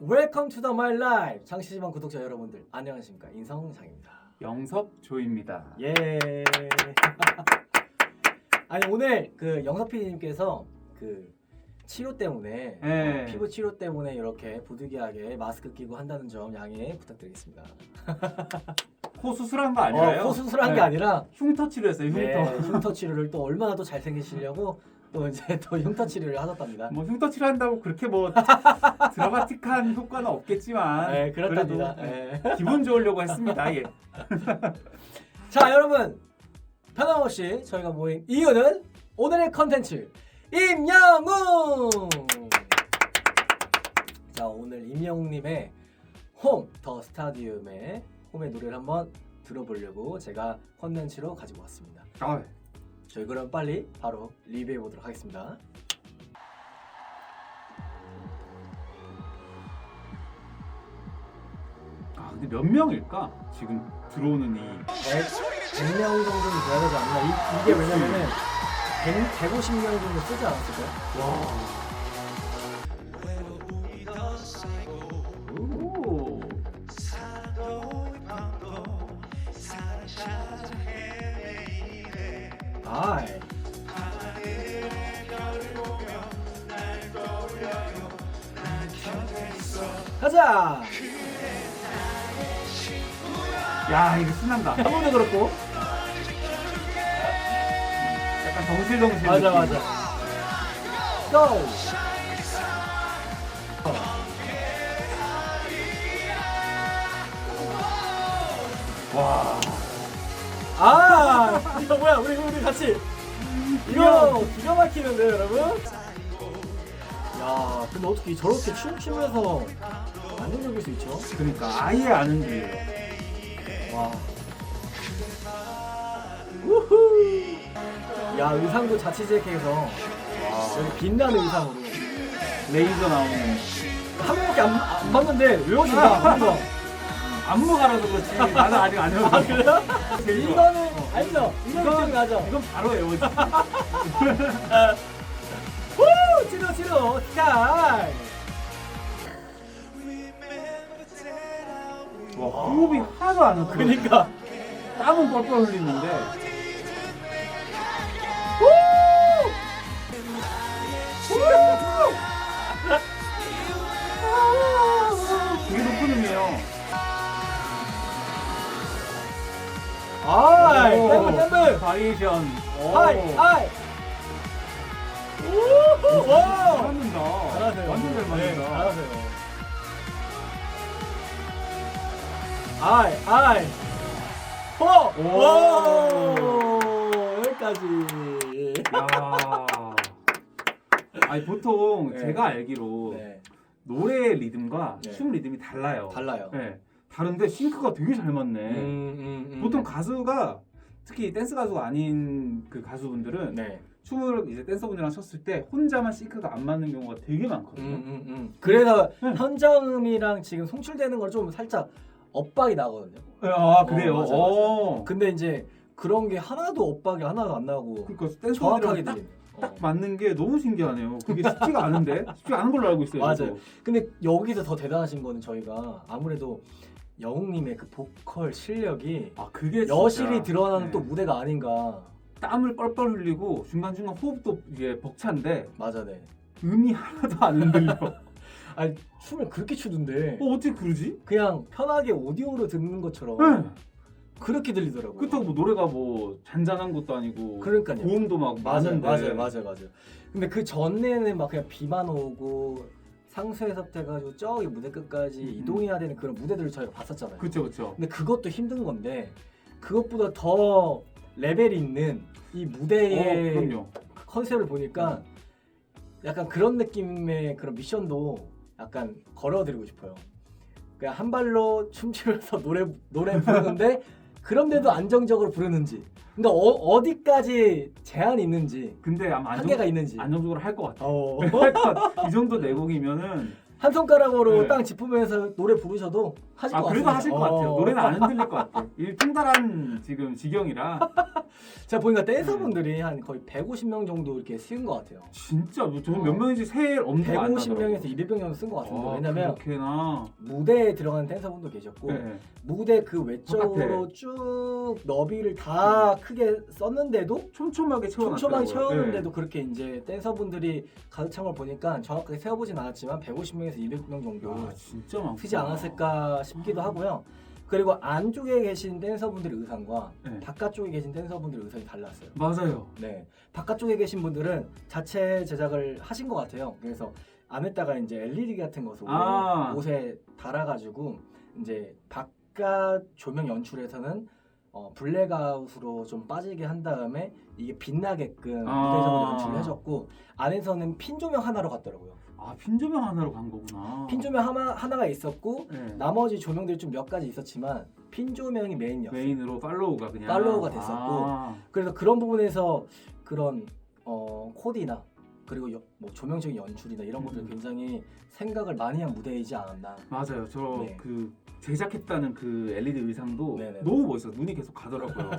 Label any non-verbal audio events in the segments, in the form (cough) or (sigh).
웰컴 투 더 마이 라이프 장시지만 구독자 여러분들 안녕하십니까 인성장입니다 영섭 조입니다. 예 (laughs) 아니 오늘 그 영석 PD님께서 그 치료 때문에 네. 피부 치료 때문에 이렇게 부득이하게 마스크 끼고 한다는 점 양해 부탁드리겠습니다 (laughs) 코 수술한 거 아니라요? 어, 코 수술한 게 네. 아니라 흉터 치료했어요. 흉터. 네, 흉터 치료를 또 얼마나 또 잘생기시려고 또 이제 (laughs) 또 흉터 치료를 하셨답니다 뭐 흉터 치료한다고 그렇게 뭐 (laughs) 드라마틱한 효과는 없겠지만 네 그렇답니다 그래도 네. 기분 좋으려고 했습니다. 예. (laughs) 자 여러분 변함없이 저희가 모인 이유는 오늘의 컨텐츠 임영웅 자 오늘 임영웅님의 홈 더 스타디움의 홈의 노래를 한번 들어보려고 제가 컨텐츠로 가지고 왔습니다 아, 저희 그럼 빨리 바로 리뷰해 보도록 하겠습니다 아, 근데 몇 명일까? 지금 들어오는 이 100명 정도는 돼야 되지 않나 이, 이게 왜냐면은 100, 150명 정도 쓰지 않았을까요? 오. 가자 야, 이거 신난다. 한 번도 그렇고 약간 덩실덩실. 맞아. 맞아 고 와. 아 이거 뭐야 우리 우리 같이 이거 기가 막히는데 여러분 야 근데 어떻게 저렇게 춤추면서 안정적일 수 있죠 그러니까 아예 안 흔들려. 와 우후 야 의상도 자치제케에서 와. 여기 빛나는 의상으로 레이저 나오는. 한 번밖에 안, 안 봤는데 외워진다 한번 안무가라서 그렇지. 나는 아직 안 해봤어. 아 그래요? 이거는 어. 알죠? 이거는 기억나죠? 이건 바로 외워지. (laughs) 후! 치료 치료 스카이 와, 호흡이 하나도 안 흐르. 그니까. 땀은 뻘뻘 흘리는데. 되게 높은 음이에요. 아이! 오, 템블 템블 바리에이션. 오. 하이 하이! 우후 와 잘한다. 아이 아이 호! 오. 오 여기까지 야. 아니 보통 네. 제가 알기로 네 노래 리듬과 네. 춤 리듬이 달라요. 달라요 네. 다른데 싱크가 되게 잘 맞네. 음, 음, 음. 보통 가수가 특히 댄스 가수가 아닌 그 가수분들은 네 춤을 이제 댄서분들이랑 췄을 때 혼자만 싱크가 안 맞는 경우가 되게 많거든요. 음, 음, 음. 그래서 음. 현정음이랑 지금 송출되는 걸 좀 살짝 엇박이 나거든요. 아 그래요. 어, 맞아, 맞아. 어. 근데 이제 그런 게 하나도 엇박이 하나도 안 나고 그러니까 정확하게 딱. 어. 딱 맞는 게 너무 신기하네요. 그게 쉽지가 않은데 쉽지가 않은 걸로 알고 있어요. 맞아요. 저도. 근데 여기서 더 대단하신 거는 저희가 아무래도 영웅님의 그 보컬 실력이 아 그게 진짜, 여실히 드러나는 네. 또 무대가 아닌가. 땀을 뻘뻘 흘리고 중간 중간 호흡도 이게 벅찬데 맞아, 네. 음이 하나도 안 흔들려. 아니 춤을 그렇게 추던데 어 어떻게 그러지? 그냥 편하게 오디오로 듣는 것처럼 네. 그렇게 들리더라고요. 그렇다고 뭐 노래가 뭐 잔잔한 것도 아니고 그러니까요. 고음도 막 맞아요, 많은데 맞아요, 맞아요, 맞아요. 근데 그 전에는 막 그냥 비만 오고 상수에서 돼가지고 저기 무대 끝까지 음. 이동해야 되는 그런 무대들을 저희가 봤었잖아요. 그렇죠 그렇죠. 근데 그것도 힘든 건데 그것보다 더 레벨이 있는 이 무대의 어 그럼요. 컨셉을 보니까 약간 그런 느낌의 그런 미션도 약간 걸어드리고 싶어요. 그냥 한 발로 춤추면서 (laughs) 노래 노래 부르는데 그런데도 안정적으로 부르는지. 그러니까 어, 어디까지 제한이 있는지 근데 아마 안정, 한계가 있는지. 안정적으로 할 것 같아. 어. (laughs) 이 정도 내곡이면은 한 손가락으로 네. 땅 짚으면서 노래 부르셔도 하실 아것 그래도 같습니다. 하실 것 같아요. 어. 노래는 안 흔들릴 것 (laughs) 같아. 이 통달한 지금 지경이라 제가 보니까 네. 댄서분들이 한 거의 150명 정도 이렇게 쓰인 것 같아요. 진짜 뭐 저는 어. 몇 명인지 세 엄두가 안 나더라고요. 150명에서 200명 정도 쓴 것 같은데 아, 왜냐면 그렇게나 무대에 들어가는 댄서분도 계셨고 네. 무대 그 외적으로 쭉 너비를 다 크게 썼는데도 촘촘하게 채워놨더라고요. 촘촘하게 네. 채웠는데도 그렇게 이제 댄서분들이 가득 찬 걸 보니까 정확하게 세어보진 않았지만 150명에서 200명 정도 아 진짜 많구나. 쓰지 않았을까 싶기도 하고요. 그리고 안쪽에 계신 댄서분들의 의상과 네. 바깥쪽에 계신 댄서분들의 의상이 달랐어요. 맞아요. 네, 바깥쪽에 계신 분들은 자체 제작을 하신 것 같아요. 그래서 안에다가 이제 LED 같은 것을 아. 옷에 달아가지고 이제 바깥 조명 연출에서는 어, 블랙아웃으로 좀 빠지게 한 다음에 이게 빛나게끔 아. 무대적으로 연출을 해줬고 안에서는 핀 조명 하나로 갔더라고요. 아 핀조명 하나로 간 거구나. 핀 조명 하나, 하나가 있었고 네. 나머지 조명들이 좀 몇 가지 있었지만 핀 조명이 메인이었어요. 메인으로 팔로우가 그냥 팔로우가 됐었고. 아, 그래서 그런 부분에서 그런 어, 코디나 그리고 여- 뭐 조명적인 연출이나 이런 것들 음. 굉장히 생각을 많이 한 무대이지 않았나. 맞아요. 저 네. 그 제작했다는 그 LED 의상도 네네. 너무 멋있어. 눈이 계속 가더라고요.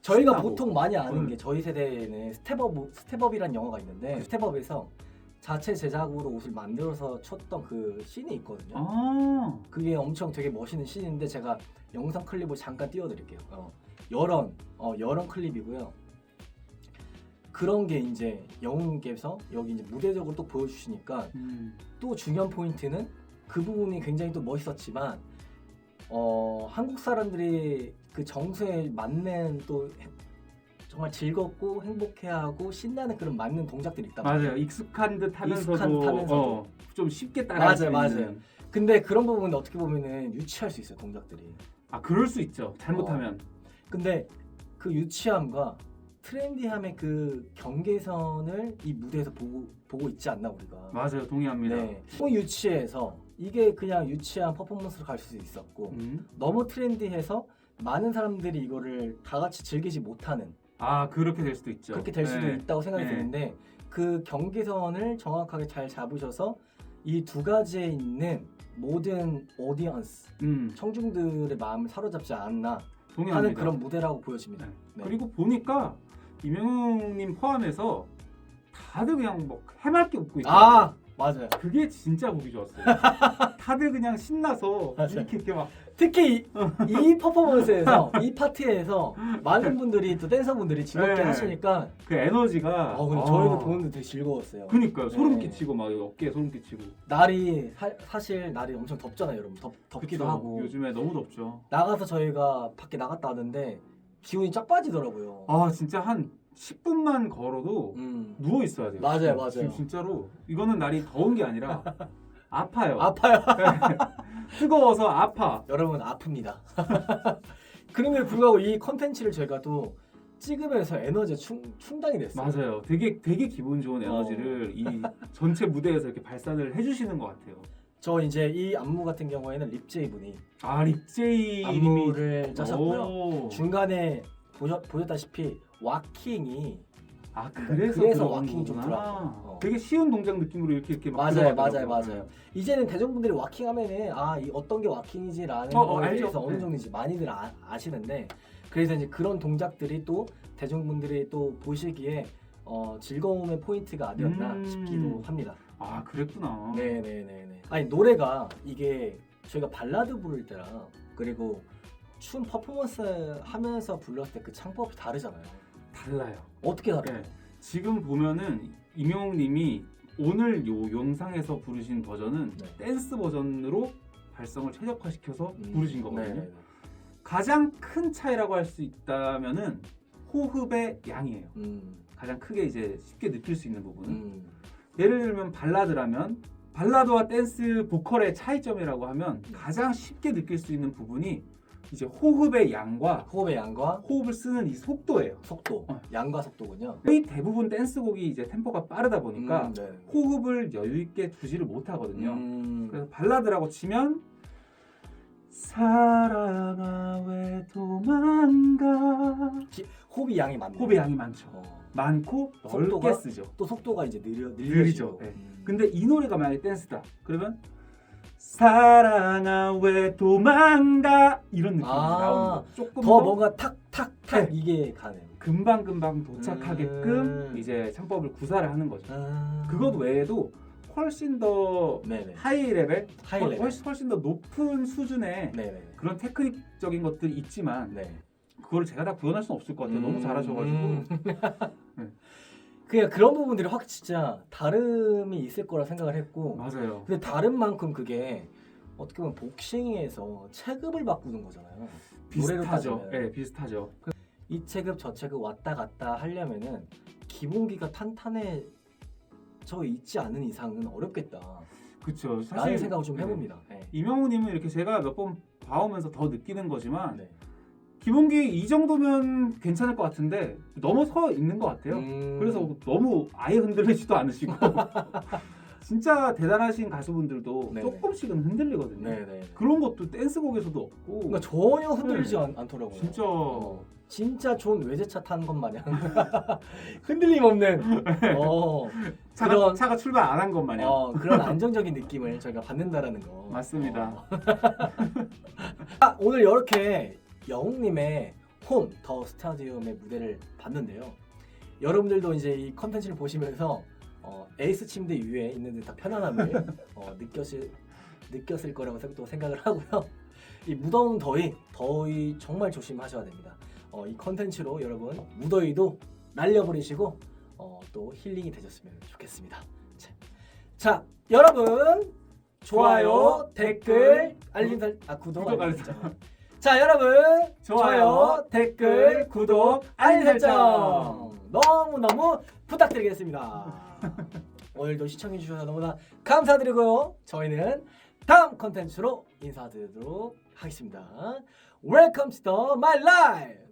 저희가 신나고. 보통 많이 아는 음. 게 저희 세대에는 스텝업 스텝업이란 영화가 있는데 그 스텝업에서 자체 제작으로 옷을 만들어서 췄던 그 씬이 있거든요. 아, 그게 엄청 되게 멋있는 씬인데 제가 영상 클립을 잠깐 띄워드릴게요. 어, 여런 어, 여런 클립이고요. 그런 게 이제 영웅께서 여기 이제 무대적으로 또 보여주시니까 음. 또 중요한 포인트는 그 부분이 굉장히 또 멋있었지만 어, 한국 사람들이 그 정서에 맞는 또 해- 정말 즐겁고 행복해하고 신나는 그런 맞는 동작들이 말이에요. 맞아요. 익숙한 듯 하면서도, 익숙한 듯 하면서도. 어, 좀 쉽게 따라할 수 맞아요, 있는. 맞아요. 근데 그런 부분은 어떻게 보면은 유치할 수 있어요 동작들이. 아 그럴 수 있죠. 잘못하면. 근데 그 유치함과 트렌디함의 그 경계선을 이 무대에서 보고 보고 있지 않나 우리가. 맞아요. 동의합니다. 네. 너무 유치해서 이게 그냥 유치한 퍼포먼스로 갈수 있었고 음. 너무 트렌디해서 많은 사람들이 이거를 다 같이 즐기지 못하는 아 그렇게 될 수도 있죠. 그렇게 될 수도 네. 있다고 생각이 네. 드는데 그 경계선을 정확하게 잘 잡으셔서 이 두 가지에 있는 모든 오디언스 음, 청중들의 마음을 사로잡지 않았나 동의합니다. 하는 그런 무대라고 보여집니다. 네. 네. 그리고 보니까 이명웅님 포함해서 다들 그냥 뭐 해맑게 웃고 있어요. 아 맞아요. 그게 진짜 보기 좋았어요. (laughs) 다들 그냥 신나서 맞아요. 이렇게 이렇게 막 특히 이, 이 퍼포먼스에서 (laughs) 이 파티에서 많은 분들이 또 댄서분들이 즐겁게 네. 하시니까 그 에너지가 어, 근데 아, 저희도 보는데 되게 즐거웠어요. 그니까요 소름 네. 끼치고 막 어깨에 소름 끼치고 날이 사, 실 날이 엄청 덥잖아요, 여러분. 덥, 덥기도 그쵸? 하고 요즘에 너무 덥죠. 나가서 저희가 밖에 나갔다 왔는데 기온이 쫙 빠지더라고요. 아 진짜 한 10분만 걸어도 음. 누워 있어야 돼요. 맞아요. 맞아요. 지금 진짜로 이거는 날이 더운 게 아니라 (laughs) 아파요. 아파요. (laughs) 뜨거워서 아파. 여러분 아픕니다. (laughs) 그럼에도 불구하고 이 컨텐츠를 저희가 또 찍으면서 에너지 충, 충당이 됐어요. 맞아요. 되게 되게 기분 좋은 에너지를 이 전체 무대에서 이렇게 발산을 해주시는 것 같아요. 저 이제 이 안무 같은 경우에는 립제이 분이 아 립제이 안무를 짜셨고요. 오. 중간에 보셨, 보셨다시피 와킹이 아 그래서, 그래서 들어간 와킹이 좀 거예요. 어. 되게 쉬운 동작 느낌으로 이렇게 이렇게 막 맞아요, 맞아요, 들어가더라고요. 맞아요. 이제는 대중분들이 와킹 하면은 아, 이 어떤 게 와킹이지라는 어, 어, 거에 알죠. 대해서 어느 네. 정도인지 많이들 아, 아시는데 그래서 이제 그런 동작들이 또 대중분들이 또 보시기에 어, 즐거움의 포인트가 아니었나 음. 싶기도 합니다. 아 그랬구나. 네, 네, 네, 네. 아니 노래가 이게 저희가 발라드 부를 때랑 그리고 춤 퍼포먼스 하면서 불렀을 때 그 창법이 다르잖아요. 달라요. 어떻게 다르요? 네. 지금 보면은 임영웅님이 오늘 요 영상에서 부르신 버전은 네. 댄스 버전으로 발성을 최적화시켜서 음, 부르신 거거든요. 네, 네, 가장 큰 차이라고 할 수 있다면은 호흡의 양이에요. 네. 음, 가장 크게 이제 쉽게 느낄 수 있는 부분은 음, 예를 들면 발라드라면 발라드와 댄스 보컬의 차이점이라고 하면 네. 가장 쉽게 느낄 수 있는 부분이 이제 호흡의 양과 호흡의 양과 호흡을 쓰는 이 속도예요. 속도, 어. 양과 속도군요. 거의 대부분 댄스곡이 이제 템포가 빠르다 보니까 음, 네. 호흡을 여유 있게 두지를 못하거든요. 음, 그래서 발라드라고 치면 사랑아 왜 도망가 기- 호흡이 양이 많네. 호흡의 양이 많죠. 어. 많고 속도가? 넓게 쓰죠. 또 속도가 이제 느려 느리죠. 느리죠. 네. 음. 근데 이 노래가 만약에 댄스다. 그러면 사랑아 왜 도망가 이런 느낌이 아, 나오는 거. 조금 더 더, 뭔가 탁탁탁 네. 이게 가네요. 금방 금방 도착하게끔 음. 이제 창법을 구사를 하는 거죠. 아... 그것 외에도 훨씬 더 네네. 하이 레벨, 하이 훨- 레벨. 훨씬, 훨씬 더 높은 수준의 네네. 그런 테크닉적인 것들이 있지만 네. 그걸 제가 다 구현할 수는 없을 것 같아요. 너무 음, 잘하셔가지고 음. (laughs) 네. 그냥 그런 부분들이 확 진짜 다름이 있을 거라 생각을 했고 맞아요. 근데 다른 만큼 그게 어떻게 보면 복싱에서 체급을 바꾸는 거잖아요. 비슷하죠. 따지면. 네, 비슷하죠. 이 체급 저 체급 왔다 갔다 하려면은 기본기가 탄탄해져 있지 않은 이상은 어렵겠다. 그렇죠. 라는 생각을 좀 네. 해봅니다. 네. 이명우님은 이렇게 제가 몇 번 봐오면서 더 느끼는 거지만 네. 기본기 이 정도면 괜찮을 것 같은데 넘어서 있는 것 같아요. 음, 그래서 너무 아예 흔들리지도 않으시고 (laughs) 진짜 대단하신 가수분들도 네네. 조금씩은 흔들리거든요. 네네. 그런 것도 댄스곡에서도 없고 그러니까 전혀 흔들리지 네. 않, 않더라고요. 진짜 어, 진짜 좋은 외제차 탄 것 마냥 (laughs) 흔들림 없는 어, 차가, 그런- 차가 출발 안 한 것 마냥 어, 그런 안정적인 느낌을 저희가 받는다라는 거. 맞습니다. 어. (laughs) 아, 오늘 이렇게 영웅님의 홈 더 스타디움의 무대를 봤는데요. 여러분들도 이제 이 컨텐츠를 보시면서 어, 에이스 침대 위에 있는 듯한 편안함을 (laughs) 어, 느꼈을 느꼈을 거라고 생- 또 생각을 하고요. 이 무더운 더위, 더위 정말 조심하셔야 됩니다. 어, 이 컨텐츠로 여러분 무더위도 날려버리시고 어, 또 힐링이 되셨으면 좋겠습니다. 자, 자, 여러분 좋아요, 댓글, 알림 설, 아 구독, 구독, 알림 설정. 자, 여러분 좋아요, 댓글, 구독, 알림 설정 너무 너무 부탁드리겠습니다. (laughs) 오늘도 시청해 주셔서 너무나 감사드리고요. 저희는 다음 컨텐츠로 인사드리도록 하겠습니다. Welcome to the my life.